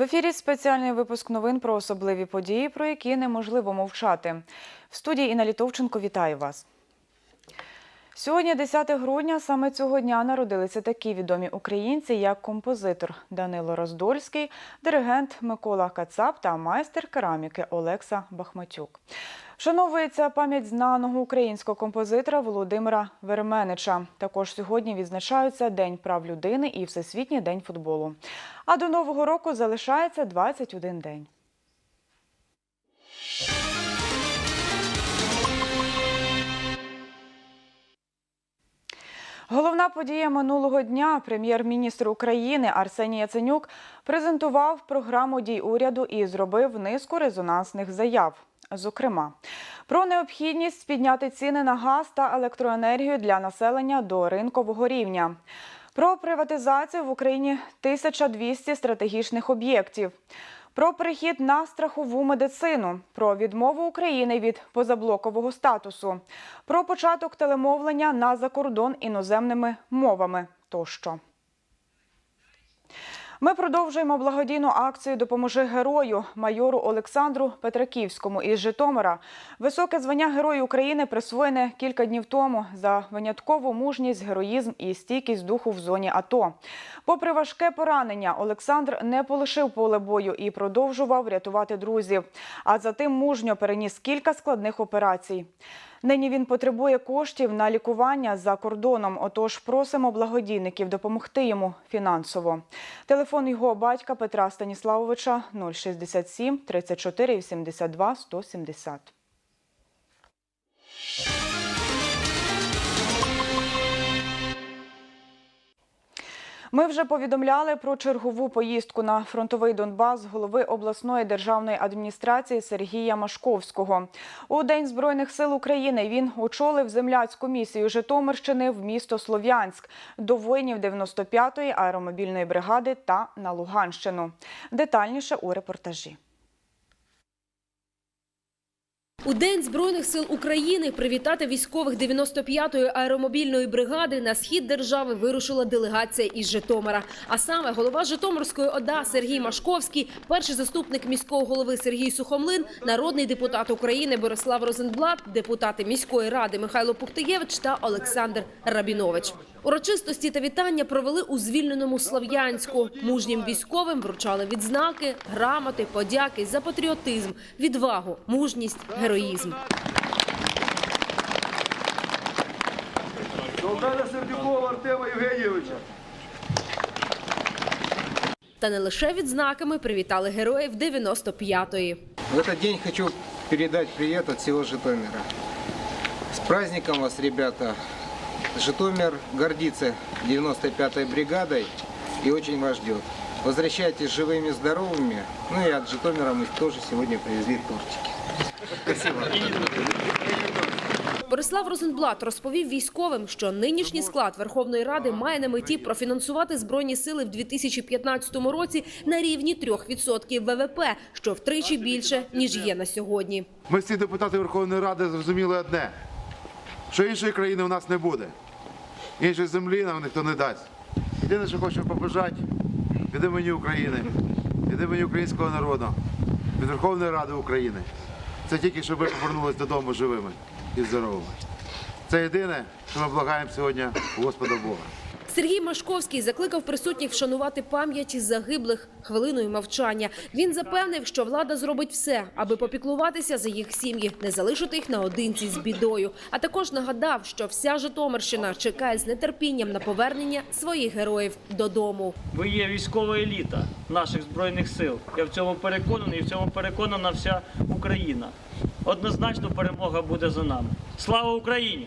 ефірі спеціальний випуск новин про особливі події, про які неможливо мовчати. В студії Інна Літовченко вітаю вас. Сьогодні, 10 грудня, саме цього дня народилися такі відомі українці, як композитор Данило Роздольський, диригент Микола Кацап та майстер кераміки Олекса Бахматюк. Вшановується пам'ять знаного українського композитора Володимира Верменича. Також сьогодні відзначаються День прав людини і Всесвітній день футболу. А до нового року залишається 21 день. Головна подія минулого дня прем'єр-міністр України Арсеній Яценюк презентував програму дій уряду і зробив низку резонансних заяв. Зокрема, про необхідність підняти ціни на газ та електроенергію для населення до ринкового рівня. Про приватизацію в Україні 1200 стратегічних об'єктів. Про перехід на страхову медицину, про відмову України від позаблокового статусу, про початок телемовлення на закордон іноземними мовами тощо. Ми продовжуємо благодійну акцію Допоможи герою майору Олександру Петраківському із Житомира. Високе звання Герою України присвоєне кілька днів тому за виняткову мужність, героїзм і стійкість духу в зоні АТО. Попри важке поранення, Олександр не полишив поле бою і продовжував рятувати друзів. А затим мужньо переніс кілька складних операцій. Нині він потребує коштів на лікування за кордоном. Отож, просимо благодійників допомогти йому фінансово. Телефон його батька Петра Станіславовича 067 34 82 170. Ми вже повідомляли про чергову поїздку на фронтовий Донбас голови обласної державної адміністрації Сергія Машковського. У День Збройних сил України він очолив земляцьку місію Житомирщини в місто Слов'янськ до воїнів 95-ї аеромобільної бригади та на Луганщину. Детальніше у репортажі. У День Збройних сил України привітати військових 95-ї аеромобільної бригади на схід держави вирушила делегація із Житомира. А саме голова Житомирської ОДА Сергій Машковський, перший заступник міського голови Сергій Сухомлин, народний депутат України Борислав Розенблат, депутати міської ради Михайло Пухтиєвич та Олександр Рабінович. Урочистості та вітання провели у звільненому Слав'янську. Мужнім військовим вручали відзнаки, грамоти, подяки за патріотизм, відвагу, мужність, героїзм. Солдата Сердюкова Артема Євгенійовича. Та не лише відзнаками привітали героїв 95-ї. В этот день хочу передать привет от всего Житомира. С праздником вас, ребята! Житомир гордится 95-й бригадой и очень вас ждет. Возвращайтесь живыми, здоровыми. Ну и от Житомира мы тоже сегодня привезли тортики. Спасибо. Борислав Розенблат розповів військовим, що нинішній склад Верховної Ради має на меті профінансувати збройні сили в 2015 році на рівні 3% ВВП, що втричі більше ніж є на сьогодні. Ми всі депутати Верховної Ради зрозуміли одне, що іншої країни у нас не буде. Іншої землі нам ніхто не дасть. Єдине, що хочу побажати від імені України, від імені українського народу, від Верховної Ради України. Це тільки, щоб ви повернулися додому живими і здоровими. Це єдине, що ми благаємо сьогодні Господа Бога. Сергій Машковський закликав присутніх вшанувати пам'яті загиблих хвилиною мовчання. Він запевнив, що влада зробить все, аби попіклуватися за їх сім'ї, не залишити їх наодинці з бідою. А також нагадав, що вся Житомирщина чекає з нетерпінням на повернення своїх героїв додому. Ви є військова еліта наших збройних сил. Я в цьому переконаний, і в цьому переконана вся Україна. Однозначно перемога буде за нами. Слава Україні!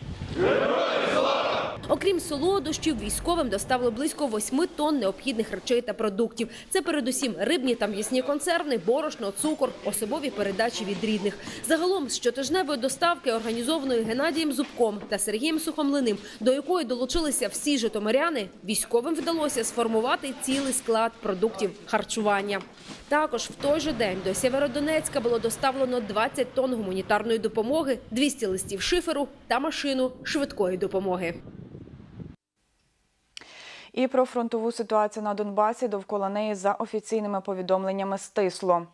Окрім солодощів, військовим доставили близько 8 тонн необхідних речей та продуктів. Це передусім рибні та м'ясні концерни, борошно, цукор, особові передачі від рідних. Загалом з щотижневої доставки, організованої Геннадієм Зубком та Сергієм Сухомлиним, до якої долучилися всі житомиряни, військовим вдалося сформувати цілий склад продуктів харчування. Також в той же день до Сєвєродонецька було доставлено 20 тонн гуманітарної допомоги, 200 листів шиферу та машину швидкої допомоги. І про фронтову ситуацію на Донбасі довкола неї за офіційними повідомленнями стисло.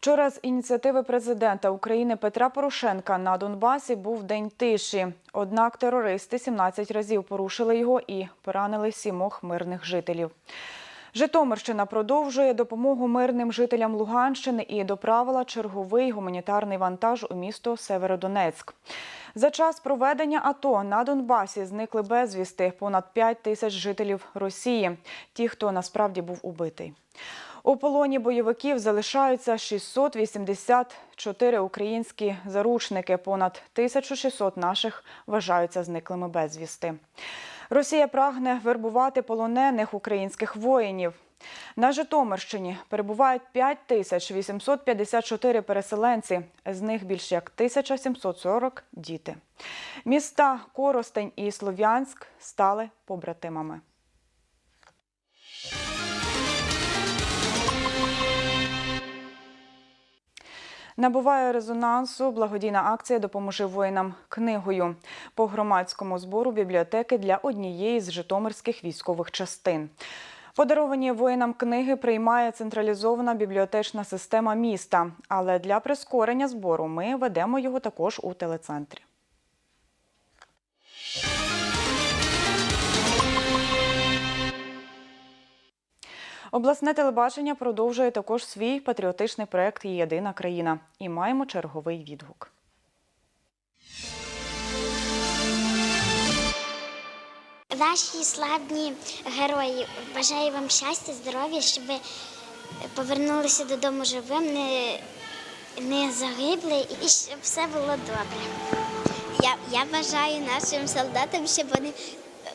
Вчора з ініціативи президента України Петра Порошенка на Донбасі був день тиші. Однак терористи 17 разів порушили його і поранили сімох мирних жителів. Житомирщина продовжує допомогу мирним жителям Луганщини і доправила черговий гуманітарний вантаж у місто Северодонецьк. За час проведення АТО на Донбасі зникли безвісти понад 5 тисяч жителів Росії, ті, хто насправді був убитий. У полоні бойовиків залишаються 684 українські заручники. Понад 1600 наших вважаються зниклими безвісти. Росія прагне вербувати полонених українських воїнів. На Житомирщині перебувають 5854 переселенці, з них більше як 1740 – діти. Міста Коростень і Слов'янськ стали побратимами. Набуває резонансу благодійна акція Допоможи воїнам книгою по громадському збору бібліотеки для однієї з житомирських військових частин. Подаровані воїнам книги приймає централізована бібліотечна система міста. Але для прискорення збору ми ведемо його також у телецентрі. Обласне телебачення продовжує також свій патріотичний проект Єдина країна. І маємо черговий відгук. Ваші славні герої, бажаю вам щастя, здоров'я, щоб ви повернулися додому живим, не, не загибли і щоб все було добре. Я, я бажаю нашим солдатам, щоб вони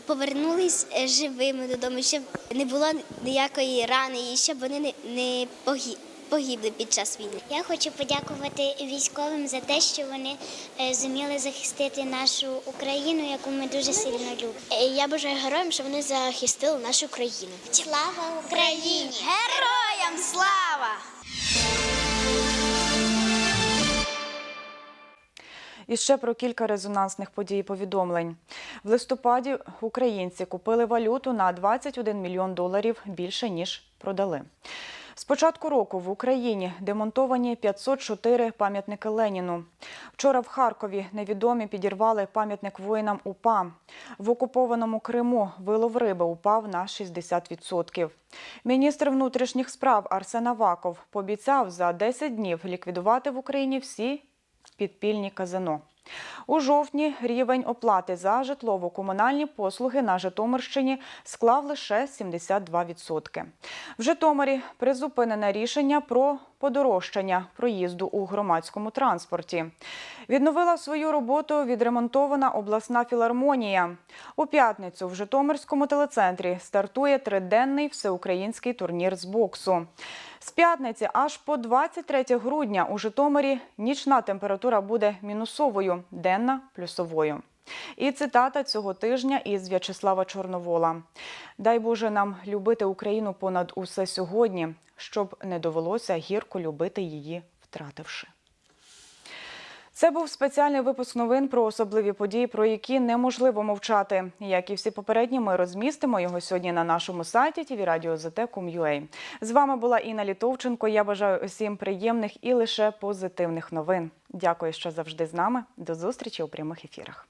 повернулись е, живими додому, щоб не було ніякої рани і щоб вони не, не погибли під час війни. Я хочу подякувати військовим за те, що вони е, зуміли захистити нашу Україну, яку ми дуже сильно любимо. Е, Я бажаю героям, щоб вони захистили нашу країну. Слава Україні! Героям слава! І ще про кілька резонансних подій і повідомлень. В листопаді українці купили валюту на 21 мільйон доларів більше, ніж продали. З початку року в Україні демонтовані 504 пам'ятники Леніну. Вчора в Харкові невідомі підірвали пам'ятник воїнам УПА. В окупованому Криму вилов риби упав на 60%. Міністр внутрішніх справ Арсен Аваков пообіцяв за 10 днів ліквідувати в Україні всі підпільні казино. У жовтні рівень оплати за житлово-комунальні послуги на Житомирщині склав лише 72%. В Житомирі призупинене рішення про подорожчання проїзду у громадському транспорті. Відновила свою роботу відремонтована обласна філармонія. У п'ятницю в Житомирському телецентрі стартує триденний всеукраїнський турнір з боксу. З п'ятниці аж по 23 грудня у Житомирі нічна температура буде мінусовою, денна плюсовою. І цитата цього тижня із В'ячеслава Чорновола: Дай Боже нам любити Україну понад усе сьогодні, щоб не довелося гірко любити її, втративши. Це був спеціальний випуск новин про особливі події, про які неможливо мовчати. Як і всі попередні, ми розмістимо його сьогодні на нашому сайті tvradio.zt.com.ua. З вами була Інна Літовченко. Я бажаю усім приємних і лише позитивних новин. Дякую, що завжди з нами. До зустрічі у прямих ефірах.